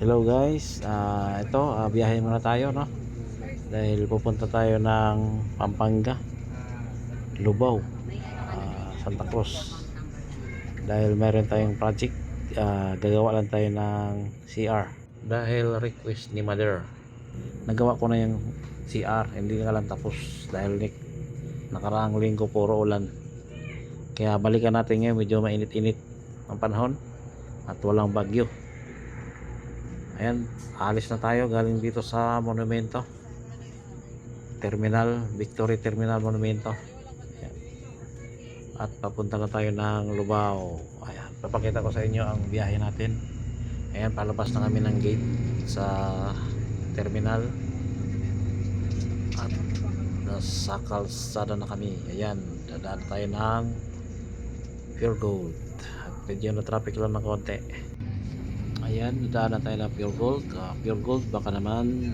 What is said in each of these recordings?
Hello guys, Ah, ito ah, biyahe muna tayo no? Dahil pupunta tayo ng Pampanga, Lubao, ah, Santa Cruz. Dahil meron tayong project ah, gagawa lang tayo ng CR dahil request ni mother nagawa ko na yung CR hindi nga lang tapos dahil ni nakaraang linggo puro ulan. Kaya balikan natin ngayon medyo mainit-init ang panahon at walang bagyo Ayan, alis na tayo galing dito sa monumento. Terminal, Victory Terminal Monumento. Ayan. At papunta na tayo ng Lubao. Ayan, papakita ko sa inyo ang biyahe natin. Ayan, palabas na kami ng gate sa terminal. At nasa kalsada na kami. Ayan, dadaan tayo ng Pure Gold. At medyo na traffic lang ng konti. Ayan, dadaan na tayo ng Pure Gold. Ah, Pure Gold, baka naman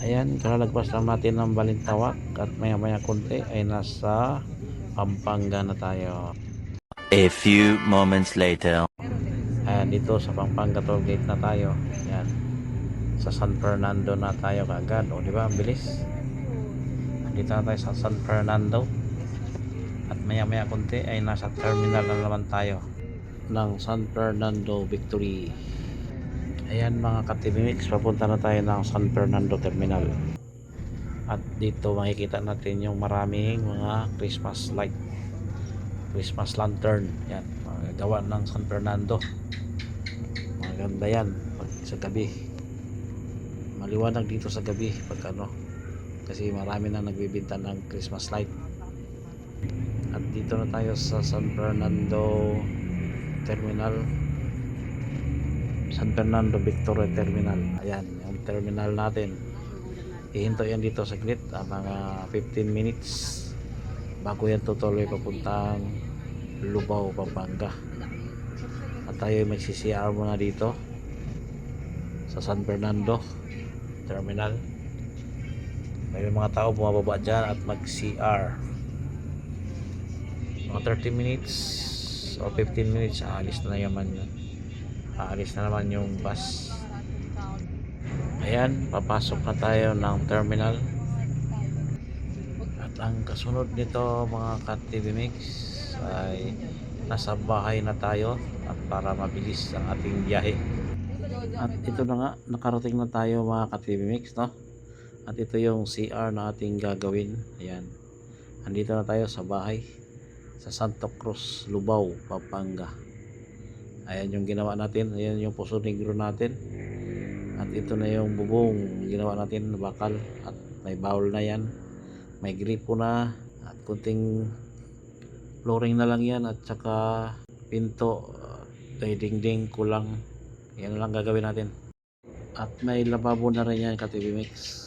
Ayan, kalalagpas lang natin ng Balintawak at maya maya konti ay nasa Pampanga na tayo. A few moments later. Ayan, dito sa Pampanga toll gate na tayo. Ayan. Sa San Fernando na tayo kaagad. O, di ba? Bilis. Dito na tayo sa San Fernando. At maya maya konti ay nasa terminal na naman tayo ng San Fernando Victory. Ayan mga ka-TV papunta na tayo ng San Fernando Terminal. At dito makikita natin yung maraming mga Christmas light. Christmas lantern. Yan, mga gawa ng San Fernando. Maganda yan pag sa gabi. Maliwanag dito sa gabi pag ano. Kasi marami na nagbibinta ng Christmas light. At dito na tayo sa San Fernando Terminal. San Fernando Victoria Terminal. Ayan, yung terminal natin. Ihinto yan dito sa grid, ah, mga 15 minutes bago yan tutuloy papuntang Lubao, Pampanga. At tayo CCR muna dito sa San Fernando Terminal. May mga tao bumababa dyan at mag-CR. Mga 30 minutes or 15 minutes, aalis na naman. Aalis na naman yung bus. Ayan, papasok na tayo ng terminal. At ang kasunod nito mga ka-TV Mix ay nasa bahay na tayo at para mabilis ang ating biyahe. At ito na nga, nakarating na tayo mga ka-TV Mix, no? At ito yung CR na ating gagawin. Ayan. Andito na tayo sa bahay sa Santo Cruz, Lubao, Pampanga. Ayan yung ginawa natin. Ayan yung puso negro natin. At ito na yung bubong ginawa natin na bakal. At may bowl na yan. May gripo na. At kunting flooring na lang yan. At saka pinto. May dingding kulang. Yan lang gagawin natin. At may lababo na rin yan ka Mix.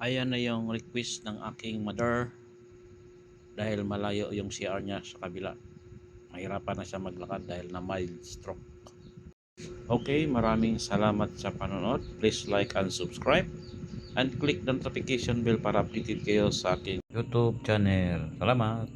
Ayan na yung request ng aking mother. Dahil malayo yung CR niya sa kabila mahirapan na siya maglakad dahil na mild stroke. Okay, maraming salamat sa panonood. Please like and subscribe and click the notification bell para updated kayo sa aking YouTube channel. Salamat!